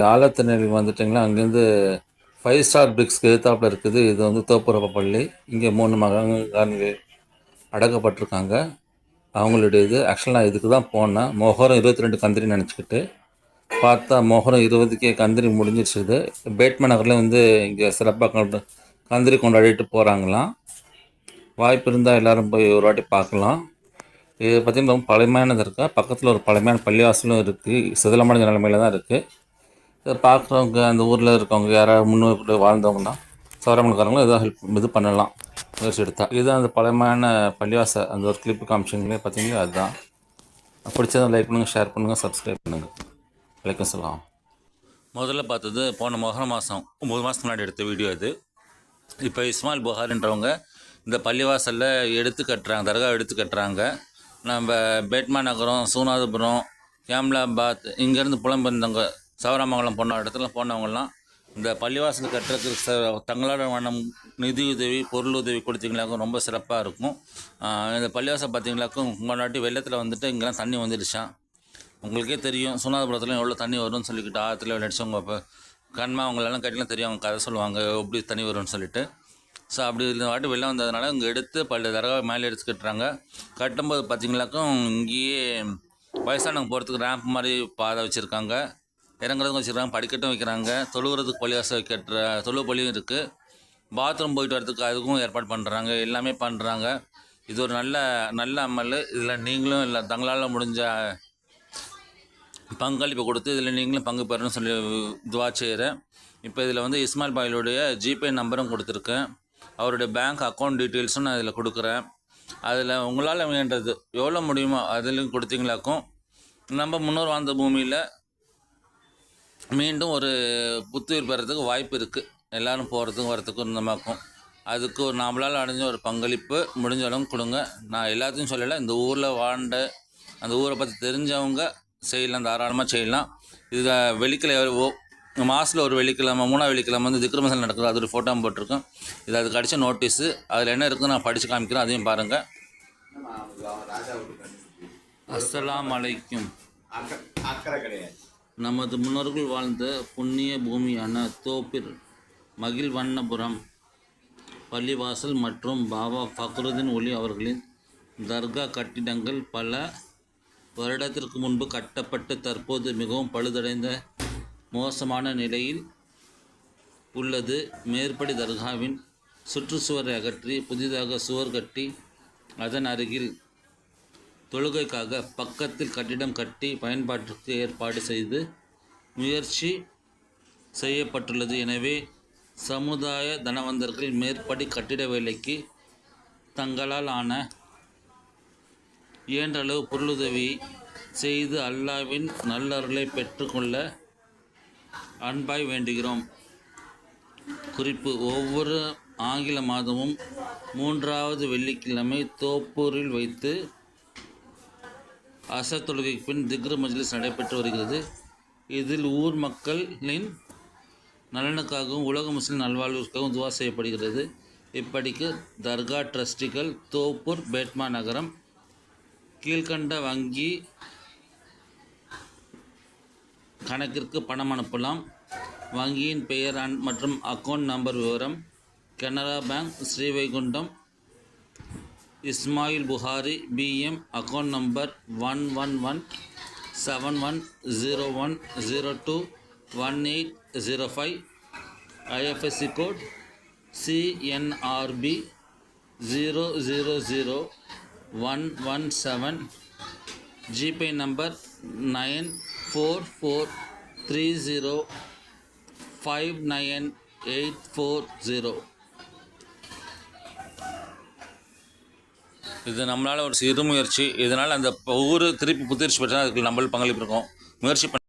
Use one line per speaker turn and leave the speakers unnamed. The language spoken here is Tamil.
ஆலத்திணறி வந்துட்டிங்களா அங்கேருந்து ஃபைவ் ஸ்டார் பிரிக்ஸ்க்கு எதிர்த்தாப்பில் இருக்குது. இது வந்து தோப்புரப்ப பள்ளி. இங்கே மூணு மகான்கள் அடக்கப்பட்டிருக்காங்க. அவங்களுடைய இது ஆக்சுவலாக நான் இதுக்கு தான் போனேன். மோகரம் இருபத்தி ரெண்டு கந்திரி நினச்சிக்கிட்டு பார்த்தா மோகரம் இருபதுக்கே கந்திரி முடிஞ்சிருச்சுது இது. நகரில் வந்து இங்கே சிறப்பாக கொண்டு கந்திரி கொண்டாடிட்டு போகிறாங்களாம் வாய்ப்பு இருந்தால் எல்லோரும் போய் ஒரு வாட்டி பார்க்கலாம். இது பார்த்திங்கன்னா ரொம்ப பழமையானது இருக்கா? பக்கத்தில் ஒரு பழமையான பள்ளிவாசலும் இருக்குது சிதிலமடைஞ்ச நிலமையில தான் இருக்குது இதை பார்க்குறவங்க அந்த ஊரில் இருக்கவங்க யாராவது முன்னோர் வாழ்ந்தவங்கன்னா சௌரமணக்காரங்களும் ஏதோ ஹெல்ப் இது பண்ணலாம். முயற்சி எடுத்தா. இதுதான் அந்த பழமையான பள்ளிவாசல் அந்த ஒரு கிளிப்பு காமிச்சிங்களே பார்த்தீங்களா? அதுதான். பிடிச்சதை லைக் பண்ணுங்கள் ஷேர் பண்ணுங்கள் சப்ஸ்கிரைப் பண்ணுங்கள் வலைக்கம் சொல்லலாம் முதல்ல பார்த்தது போன மொஹர மாதம் ஒம்பது மாதத்துக்கு முன்னாடி எடுத்த வீடியோ இது. இப்போ இஸ்மாயில் புகார்ன்றவங்க இந்த பள்ளிவாசலில் எடுத்து கட்டுறாங்க தர்கா எடுத்து கட்டுறாங்க. நம்ம பேட்மா நகரம் சூனாதபுரம் கேம்லாபாத் இங்கேருந்து புலம்பெயர்ந்தவங்க சவராமங்கலம் போன இடத்துல போனவங்கலாம் இந்த பள்ளிவாசல் கட்டுறதுக்கு ச தங்களோட வண்ணம் நிதி உதவி பொருள் உதவி கொடுத்தீங்களாக்கும் ரொம்ப சிறப்பாக இருக்கும். இந்த பள்ளிவாசல் பார்த்தீங்களாக்கும் முன்னாடி வெள்ளத்தில் வந்துட்டு இங்கெல்லாம் தண்ணி வந்துடுச்சான் உங்களுக்கே தெரியும் சுனாதபுரத்தில் எவ்வளோ தண்ணி வரும்னு சொல்லிக்கிட்டு ஆற்றுல விளையாடிச்சவங்க இப்போ கண்மா அவங்களெல்லாம் கட்டிலாம் தெரியும் அவங்க கதை சொல்லுவாங்க எப்படி தண்ணி வரும்னு சொல்லிட்டு. ஸோ அப்படி இந்த வாட்டி வெள்ளம் வந்ததுனால இங்கே எடுத்து பல தடவை மேலே எடுத்து கட்டுறாங்க. கட்டும்போது பார்த்தீங்களாக்கும் இங்கேயே வயசானவங்க போகிறதுக்கு ரேம்ப் மாதிரி பாதை வச்சுருக்காங்க. இறங்குறதுக்கும் வச்சுருக்காங்க படிக்கட்டும் வைக்கிறாங்க தொழுகிறதுக்கு பள்ளிவாசல் கட்டுற தொழு பள்ளியும் இருக்குது பாத்ரூம் போயிட்டு வரதுக்கு அதுக்கும் ஏற்பாடு பண்ணுறாங்க எல்லாமே பண்ணுறாங்க இது ஒரு நல்ல நல்ல அமல். இதில் நீங்களும் இல்லை தங்களால் முடிஞ்ச பங்களிப்பு கொடுத்து இதில் நீங்களும் பங்கு பெறணும்னு சொல்லி துவா செய்கிறேன் இப்போ இதில் வந்து இஸ்மாயில் பாயிலுடைய ஜிபே நம்பரும் கொடுத்துருக்கேன். அவருடைய பேங்க் அக்கௌண்ட் டீட்டெயில்ஸும் நான் இதில் கொடுக்குறேன். அதில் உங்களால் வேண்டது எவ்வளோ முடியுமோ அதிலும் கொடுத்தீங்களாக்கும். நம்ம முன்னோர் வாழ்ந்த பூமியில் மீண்டும் ஒரு புத்துயிர் பெறத்துக்கு வாய்ப்பு இருக்குது எல்லோரும் போகிறதுக்கும் வரத்துக்கும் இருந்தமாக்கும். அதுக்கு ஒரு நம்மளால் அடைஞ்ச ஒரு பங்களிப்பு முடிஞ்ச அளவுக்கு கொடுங்க. நான் எல்லாத்தையும் சொல்லலை இந்த ஊரில் வாழ்ந்த அந்த ஊரை பற்றி தெரிஞ்சவங்க செய்யலாம் தாராளமாக செய்யலாம். இது வெள்ளிக்கிழமை மாதத்தில் ஒரு வெள்ளிக்கிழமை மூணாவது வெள்ளிக்கிழமை வந்து திக்ரமசல் நடக்குது. அது ஒரு ஃபோட்டோ போட்டிருக்கோம். இது அதுக்கு அடித்த நோட்டீஸு அதில் என்ன இருக்குன்னு நான் படித்து காமிக்கிறேன். அதையும் பாருங்கள் அஸ்ஸலாமு அலைக்கும்.
அக்கறை கிடையாது.
நமது முன்னோர்கள் வாழ்ந்த புண்ணிய பூமியான தோப்பிர் மகிழ்வண்ணபுரம் பள்ளிவாசல் மற்றும் பாபா ஃபக்ருதீன் ஒலி அவர்களின் தர்கா கட்டிடங்கள் பல வருடத்திற்கு முன்பு கட்டப்பட்டு தற்போது மிகவும் பழுதடைந்த மோசமான நிலையில் உள்ளது. மேற்படி தர்காவின் சுற்றுச்சுவரை அகற்றி புதிதாக சுவர் கட்டி அதன் அருகில் தொழுகைக்காக பக்கத்தில் கட்டிடம் கட்டி பயன்பாட்டிற்கு ஏற்பாடு செய்து முயற்சி செய்யப்பட்டுள்ளது. எனவே சமுதாய தனவந்தர்கள் மேற்படி கட்டிட வேலைக்கு தங்களால் ஆன இயன்றளவு பொருளுதவி செய்து அல்லாவின் நல்லருளை பெற்றுக்கொள்ள அன்பாய் வேண்டுகிறோம். குறிப்பு ஒவ்வொரு ஆங்கில மாதமும் மூன்றாவது வெள்ளிக்கிழமை தோப்பூரில் வைத்து அசர் தொழுகைக்கு பின் திக்ரு மஜ்லிஸ் நடைபெற்று வருகிறது. இதில் ஊர் மக்களின் நலனுக்காகவும் உலக முஸ்லிம் நல்வாழ்வுக்காகவும் துவா செய்யப்படுகிறது. இப்படிக்கு தர்கா ட்ரஸ்டிகள் தோப்பூர் பேட்மா நகரம் கீழ்கண்ட வங்கி கணக்கிற்கு பணம் அனுப்பலாம். வங்கியின் பெயர் மற்றும் அக்கௌண்ட் நம்பர் விவரம் Canara bank Srivaikuntam Ismail Buhari B M account number one one one seven one zero one zero two one eight zero five I F S C code C N R B zero zero zero one one seven GPay number nine four four three zero five nine eight four zero இது நம்மளால் ஒரு சிறு முயற்சி இதனால் அந்த ஊர் திருப்பி புத்துணர்ச்சி பெற்றால் அதுக்கு நம்மளும் பங்களிப்பு இருக்கும். முயற்சி பண்ண